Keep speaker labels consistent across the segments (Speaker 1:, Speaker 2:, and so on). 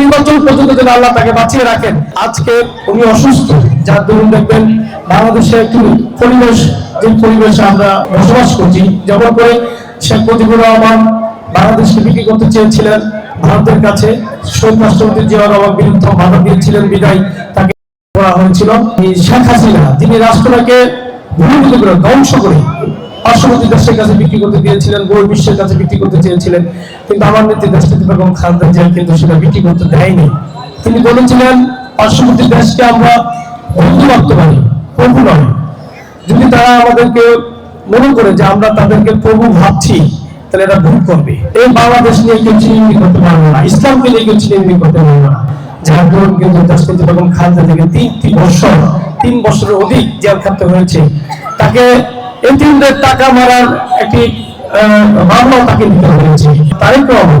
Speaker 1: নির্বাচন পর্যন্ত যেন আল্লাহ তাকে বাঁচিয়ে রাখেন। আজকে উনি অসুস্থ, যার দরুন দেখবেন বাংলাদেশে একটু পরিবেশ, যে পরিবেশে আমরা বসবাস করছি। যেমন করে শেখ মুজিবুর রহমান বাংলাদেশকে বিক্রি করতে চেয়েছিলেন ভারতের কাছে। শহীদ রাষ্ট্রপতি জিয়া রহমান বিরুদ্ধে বাধা দিয়েছিলেন, বিদায় তাকে করা হয়েছিল। শেখ হাসিনা, যিনি রাষ্ট্রটাকে ভূমিভূত করে ধ্বংস করে পার্শ্ববর্তী দেশের কাছে বিক্রি করতে দিয়েছিলেন গোল বিশ্বের কাছে বিক্রি করতে চেয়েছিলেন, কিন্তু আমার নেত্রী দেশপতি বেগম খালেদা জিয়া কিন্তু সেটা বিক্রি করতে দেয়নি। তিনি বলেছিলেন, পার্শ্ববর্তী দেশকে আমরা বন্ধু রাখতে পারি প্রভু নয় যদি তারা আমাদেরকে মনে করে যে আমরা তাদেরকে প্রভু ভাবছি, তাহলে এটা ভুল করবে। এই বাংলাদেশ নিয়ে কেউ চিনি করতে পারব না, ইসলামকে নিয়ে কেউ চিনি করতে পারব না। যার কিন্তু দেশপতি বেগম খালেদা থেকে তিন তিন বছর, তিন বছরের অধিক জেল খাটতে হয়েছে। তাকে এতিমদের টাকা মারার একটি আহ, মামলাও তাকে নিতে হয়েছে। তারই প্রভাব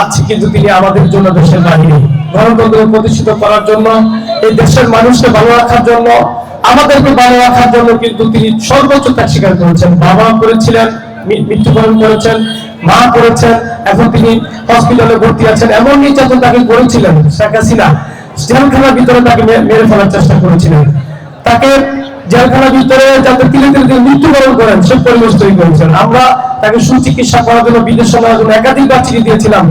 Speaker 1: আজকে কিন্তু তিনি আমাদের জন্য দেশের বাহিনী গণতন্ত্র প্রতিষ্ঠিত করার জন্য এই দেশের মানুষকে ভালো রাখার জন্য আমাদেরকে ভালো রাখার জন্য কিন্তু তিনি সর্বোচ্চ ত্যাগ স্বীকার করেছেন। বাবা করেছিলেন মৃত্যুবরণ করেছেন মা করেছেন এখন তিনি হসপিটালে ভর্তি আছেন। এমন নির্যাতন তাকে করেছিলেন শেখ হাসিনা। জেলখানার ভিতরে তাকে মেরে ফেলার চেষ্টা করেছিলেন। তাকে জেলখানার ভিতরে যাতে তিলে তিলে তিনি মৃত্যুবরণ করেন সে পরিবেশ তৈরি করেছেন। আমরা তাকে সুচিকিৎসা করার জন্য, বিদেশ নেওয়ার জন্য একাধিকবার চিঠি দিয়েছিলাম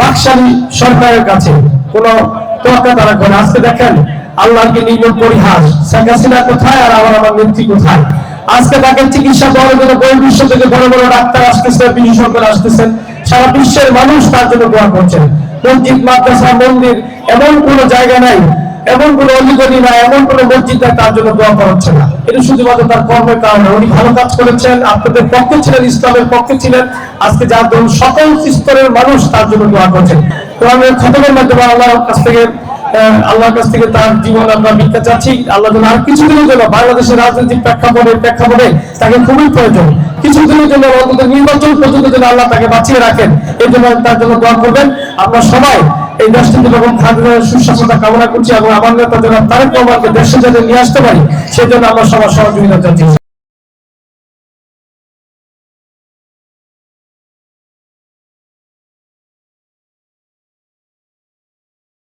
Speaker 1: বাকশালী সরকারের কাছে। কোন তোয়াক্কা তারা করে আজকে দেখেন আল্লাহকে নির্মল পরিহাস। শেখ হাসিনা কোথায় আর আমার আমার নেত্রী কোথায়? আজকে তাকে চিকিৎসা করার জন্য বই বিশ্ব থেকে বড় বড় ডাক্তার আসতেছে বিশেষজ্ঞরা আসতেছেন। সারা বিশ্বের মানুষ তার জন্য দোয়া করছেন। মসজিদ, মাদ্রাসা, মন্দির, এমন কোনো জায়গা নাই এমন কোন অলিগলি না এমন কোন মসজিদ তার জন্য দোয়া করা হচ্ছে না। এটা শুধুমাত্র তার কর্মের কারণে। উনি ভালো কাজ করেছেন, আপনাদের পক্ষে ছিলেন, ইসলামের পক্ষে ছিলেন। আজকে যার ধরুন সকল স্তরের মানুষ তার জন্য দোয়া করছেন। তো আমি খতমের মাধ্যমে আল্লাহর কাছ থেকে আল্লাহর কাছ থেকে তার জীবন আমরা ভিক্ষা চাচ্ছি। আল্লাহ যেন আর কিছুদিনের জন্য বাংলাদেশের রাজনৈতিক প্রেক্ষাপটে প্রেক্ষাপটে তাকে খুবই প্রয়োজন। কিছুদিনের জন্য অন্তত নির্বাচন পর্যন্ত যেন আল্লাহ তাকে বাঁচিয়ে রাখেন। এই জন্য তার জন্য দোয়া করবেন। আমরা সবাই এই দেশটিতে যখন থাকবে সুস্বাস্থ্যতা কামনা করছি এবং আমার নেতা যেন তারেক রহমানকে দেশে যাতে নিয়ে আসতে পারি, সেই জন্য আমরা সবার সহযোগিতা চাচ্ছি।